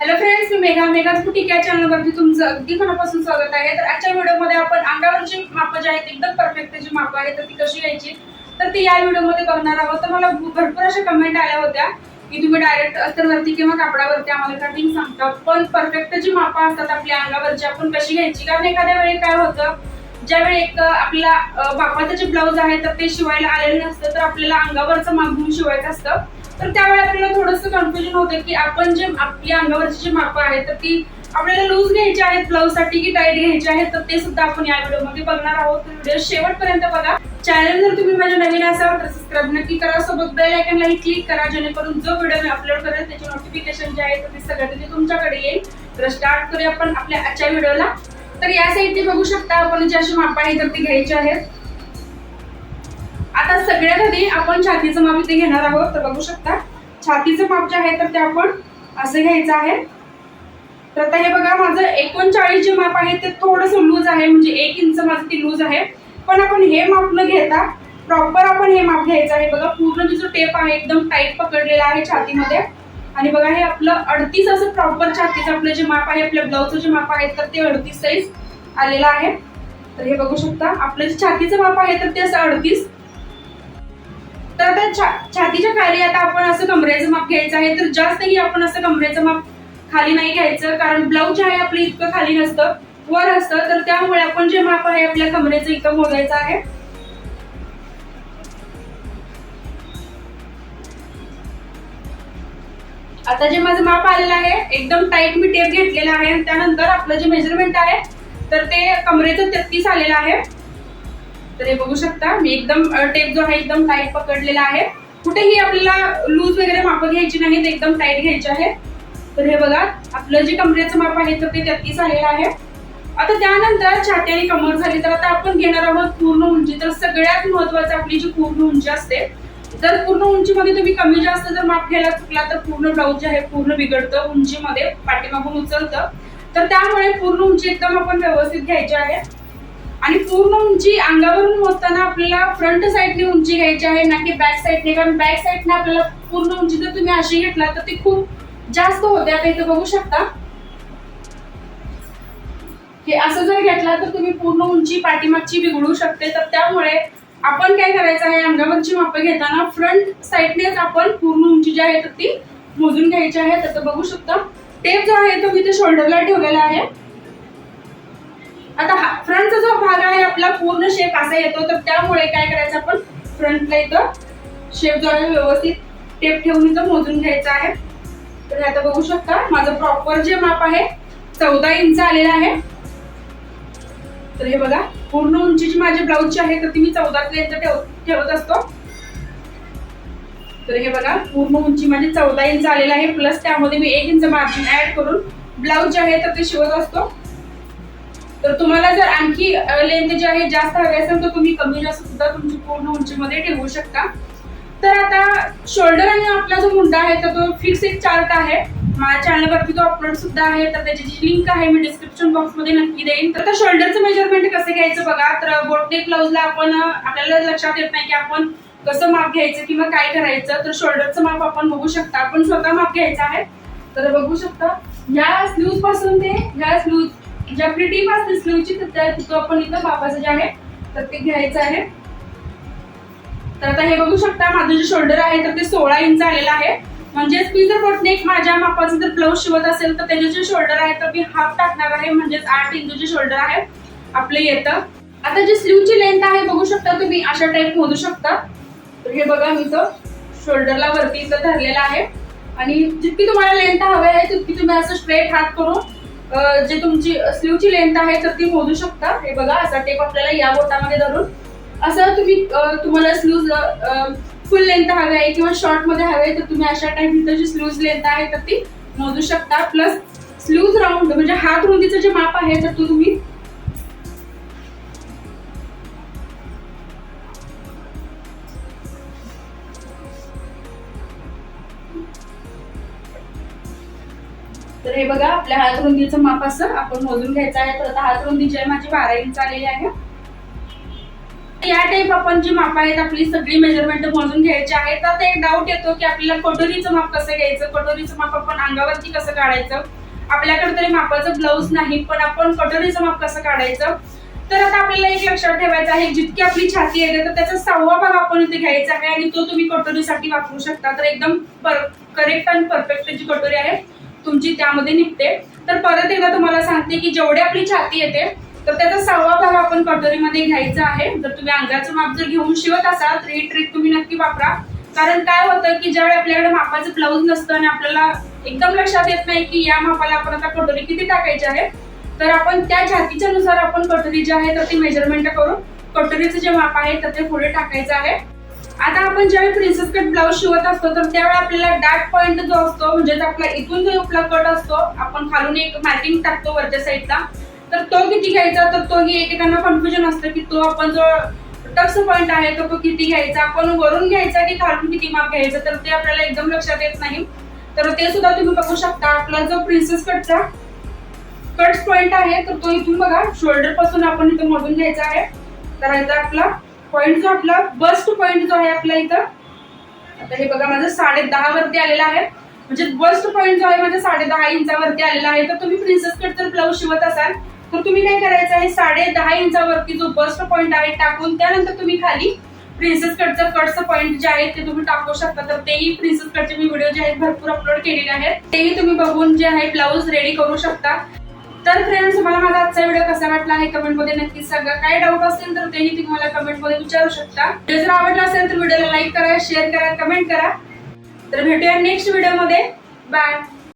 Hello friends मी मेघा. मेघा फुटिक या चॅनलवरती तुमचं अगदी मनापासून स्वागत आहे. तर आजच्या व्हिडिओमध्ये आपण अंगावरची मापं जी आहेत एकदम परफेक्ट जी मापं आहेत तर ती कशी घ्यायची तर ती या व्हिडिओमध्ये बघणार आहोत. तर मला भरपूर अशा कमेंट आल्या होत्या की तुम्ही डायरेक्ट अस्तरवरती किंवा कापडावरती आम्हाला कटिंग सांगता. पण परफेक्ट जी मापं असतात आपल्या अंगावरची. आपण कशी घ्यायची? कारण एखाद्या वेळी काय होतं ज्यावेळी एक आपला बापाचं जे ब्लाऊज आहे तर ते शिवायला आलेलं नसतं. तर आपल्याला अंगावरचं माप घेऊन शिवायचं असतं. तर त्यावेळी आपल्याला थोडंसं कन्फ्युजन होतं की आपण जे आपल्या अंगावरची जी मापं आहेत तर ती आपल्याला लूज घ्यायची आहेत ब्लाऊजसाठी की टाईट घ्यायची आहेत तर ते सुद्धा आपण या व्हिडिओमध्ये बघणार आहोत. व्हिडिओ शेवटपर्यंत बघा. चॅनल जर तुम्ही माझ्या नवीन असाल तर सबस्क्राईब नक्की करा. सोबत बेल आयकनलाही क्लिक करा जेणेकरून जो व्हिडिओ मी अपलोड करेल त्याचे नोटिफिकेशन जे आहे तर ते सगळं ते तुमच्याकडे येईल. तर स्टार्ट करूया आपण आपल्या आजच्या व्हिडिओला तर या साईडने बघू शकता आपण जे अशी मापं आहे तर ती घ्यायची आहेत. आता सगळ्यात आधी आपण छातीचं माप इथे घेणार आहोत तर बघू शकता. छातीचं माप जे आहे तर ते आपण असं घ्यायचं आहे. तर आता हे बघा माझं एकोणचाळीस जे माप आहे ते थोडंसं लूज आहे म्हणजे एक इंच माझं ते लूज आहे. पण आपण हे माप न घेता प्रॉपर आपण हे माप घ्यायचं आहे. बघा पूर्ण जो टेप आहे एकदम टाईट पकडलेला आहे छातीमध्ये. आणि बघा हे आपलं अडतीस असं प्रॉपर छातीचं आपलं जे माप आहे आपल्या ब्लाऊजचं जे माप आहे तर ते अडतीस साईज आलेलं आहे. तर हे बघू शकता आपलं जे छातीचं माप आहे तर ते असं अडतीस. तर आता छातीच्या खाली आता आपण असं कमरेचं माप घ्यायचं आहे तर जास्तही आपण असं कमरेचं माप खाली नाही घ्यायचं कारण ब्लाऊज जे आहे आपलं इतकं खाली नसतं वर असतं तर त्यामुळे आपण जे माप आहे आपल्या कमरेचं इतकं मोजायचं आहे. आता जे माझं माप आलेलं आहे एकदम टाईट मी टेप घेतलेला आहे आणि त्यानंतर आपलं जे मेजरमेंट आहे तर ते कमरेचं तेहतीस आलेलं आहे. तर हे बघू शकता. मी एकदम टेप जो आहे एकदम टाईट पकडलेला आहे. कुठेही आपल्याला लूज वगैरे माप घ्यायची नाहीत एकदम टाईट घ्यायचे आहे. तर हे बघा आपलं जे कमरेचं माप आहे तर ते तेहतीस आलेलं आहे. आता त्यानंतर छाती आणि कमर झाली तर आता आपण घेणार आहोत पूर्ण उंची. तर सगळ्यात महत्वाचं आपली जी पूर्ण उंची असते जर पूर्ण उंचीमध्ये तुम्ही कमी जास्त जर माप घ्यायला चुकला तर पूर्ण ब्लाऊज जे आहे पूर्ण बिघडतं उंचीमध्ये पाठीमागून उचलतं. तर त्यामुळे पूर्ण उंची एकदम आपण व्यवस्थित घ्यायची आहे. आणि पूर्ण उंची अंगावरून मोजताना आपल्याला फ्रंट साईडने उंची घ्यायची आहे ना की बॅक साईडने कारण बॅक साईडने आपल्याला पूर्ण उंची जर तुम्ही अशी घेतला तर ती खूप जास्त होते. आता इथे बघू शकता. हे असं जर घेतला तर तुम्ही पूर्ण उंची पाठीमागची बिघडू शकते. तर त्यामुळे आपण काय करायचं आहे अंगावरची मापं घेताना फ्रंट साईडनेच आपण पूर्ण उंची जी आहे तर ती मोजून घ्यायची आहे. तर बघू शकता. टेप जो आहे तो मी ते शोल्डरला ठेवलेला आहे. आता हा फ्रंटचा जो भाग आहे आपला पूर्ण शेप असा येतो तर त्यामुळे काय करायचं आपण फ्रंटला इथं शेप जो आहे व्यवस्थित टेप ठेवून इथं मोजून घ्यायचा आहे. तर हे आता बघू शकता माझं प्रॉपर जे माप आहे चौदा इंच आलेलं आहे. तर हे बघा पूर्ण उंचीची माझी ब्लाऊजची आहे तर ती मी चौदा इंच ठेव ठेवत असतो. तर हे बघा पूर्ण उंची माझी चौदा इंच आलेला आहे प्लस त्यामध्ये मी एक इंच मार्जिन ऍड करून ब्लाऊज जे आहे तर ते शिवत असतो. तर तुम्हाला जर आणखी लेंथ जी आहे जास्त हवी असेल तर तुम्ही कमी जास्त सुद्धा तुमची पूर्ण उंचीमध्ये ठेवू शकता. तर आता शोल्डर आणि आपला जो मुंडा आहे तर तो फिक्स एक चार्ट आहे. माझ्या चॅनलवरती तो अपलोड सुद्धा आहे. तर त्याची जी लिंक आहे मी डिस्क्रिप्शन बॉक्समध्ये नक्की देईन. तर आता शोल्डरचं मेजरमेंट कसं घ्यायचं बघा. तर बोटनेक ब्लाऊजला आपण आपल्याला लक्षात येत नाही की आपण कसं माप घ्यायचं किंवा काय करायचं. तर शोल्डरचं माप आपण बघू शकता. आपण स्वतः माप घ्यायचं आहे. तर बघू शकता या स्लीव्हपासून ते या स्लीव्ह ज्या आपली टीप असते स्लीव्हची तर त्या तिथं आपण इथं बापाचं जे आहे तर ते घ्यायचं आहे. तर आता हे बघू शकता माझं जे शोल्डर आहे तर ते सोळा इंच आलेलं आहे. म्हणजेच मी जर बोटनेक माझ्या मापाचं जर ब्लाऊज शिवत असेल तर त्याचे जे शोल्डर आहे तर मी हाफ टाकणार आहे. म्हणजेच आठ इंचचे शोल्डर आहे. आपले येतं. आता जे स्लीवची लेंथ आहे बघू शकता तुम्ही अशा टाईप मोजू शकता. तर हे बघा मी तो शोल्डरला वरती इथं धरलेला आहे. आणि जितकी तुम्हाला लेंथ हवी आहे तितकी तुम्ही असं स्ट्रेट हात करून जे तुमची स्लीवची लेंथ आहे तर ती मोजू शकता. हे बघा असा टेप आपल्याला या बोटामध्ये धरून. असं तुम्ही तुम्हाला स्लूज फुल लेंथ हवी आहे किंवा शॉर्टमध्ये हवी आहे तर तुम्ही अशा टाईप जी स्लूज लेंथ आहे तर ती मोजू शकता. प्लस स्लूज राऊंड म्हणजे हात रुंदीचं जे माप आहे तर तो तुम्ही तर हे बघा आपल्या हात रुंदीचं माप असं आपण मोजून घ्यायचं आहे. तर आता हात रुंदी जी आहे माझी बारा इंच आलेली आहे. या टाईप आपण जी माप आहेत आपली सगळी मेजरमेंट मोजून घ्यायची आहेत तर ते एक डाऊट येतो की आपल्याला कटोरीचं माप कसं घ्यायचं? कटोरीचं माप आपण अंगावरती कसं काढायचं? आपल्याकडे तरी मापाचं ब्लाऊज नाही पण आपण कटोरीचं माप कसं काढायचं? तर आता आपल्याला एक लक्षात ठेवायचं आहे जितकी आपली छाती येते तर त्याचा सहावा भाग आपण इथे घ्यायचा आहे. आणि तो तुम्ही कटोरीसाठी वापरू शकता. तर एकदम करेक्ट आणि परफेक्ट जी कटोरी आहे तुमची त्यामध्ये निघते. तर परत एकदा तुम्हाला सांगते की जेवढी आपली छाती येते तर त्याचा सहावा भाग आपण कटोरीमध्ये घ्यायचा आहे. जर तुम्ही अंगाचं माप जर घेऊन शिवत असाल तर ही ट्रिक तुम्ही नक्की वापरा. कारण काय होतं की ज्यावेळी आपल्याकडे मापाचं ब्लाऊज नसतं आणि आपल्याला एकदम लक्षात येत नाही की या मापाला आपण आता कटोरी किती टाकायची आहे तर आपण त्या छातीच्या नुसार आपण कटोरी जी आहे तर ती मेजरमेंट करून कटोरीचं जे माप आहे तर ते पुढे टाकायचं आहे. आता आपण ज्यावेळी प्रिन्सेस कट ब्लाऊज शिवत असतो तर त्यावेळी आपल्याला डार्क पॉइंट जो असतो म्हणजेच आपला इथून जो आपला कट असतो आपण खालून एक मार्किंग टाकतो वरच्या साईडला तर तो किती घ्यायचा? तर तोही एकेकांना कन्फ्युजन असतं की तो आपण जो टक्स पॉइंट आहे तर तो किती घ्यायचा? आपण वरून घ्यायचा की खालून किती माप घ्यायचा? तर ते आपल्याला एकदम लक्षात येत नाही. तर ते सुद्धा तुम्ही बघू शकता. आपला जो प्रिन्सेस कटचा कट पॉइंट आहे तर तो इथून बघा शोल्डरपासून आपण इथं मोडून घ्यायचा आहे. तर आपला पॉइंट जो आपला बस्ट पॉइंट जो आहे आपला इथं. आता हे बघा माझं साडे दहा वरती आलेला आहे. म्हणजे बस्ट पॉइंट जो आहे माझा साडे दहा इंचावरती आलेला आहे. तर तुम्ही प्रिन्सेस कट जर ब्लाऊज शिवत असाल. तर तुम्ही काय करायचं आहे साडे दहा इंचावरती जो बस्ट पॉइंट आहे टाकून त्यानंतर तुम्ही खाली प्रिन्सेस कटचं कटचं पॉइंट जे आहे ते तुम्ही टाकू शकता. तर तेही प्रिन्सेस कटचे मी व्हिडिओ जे आहेत भरपूर अपलोड केलेले आहेत. तेही तुम्ही बघून जे आहे ब्लाऊज रेडी करू शकता. तर फ्रेंड्स मला माझा आजचा व्हिडिओ कसा वाटला आहे कमेंटमध्ये नक्कीच सांगा. काय डाऊट असेल तर तेही तुम्ही मला कमेंटमध्ये विचारू शकता. व्हिडिओ जर आवडला असेल तर व्हिडिओला लाईक करा शेअर करा कमेंट करा. तर भेटूया नेक्स्ट व्हिडिओमध्ये बाय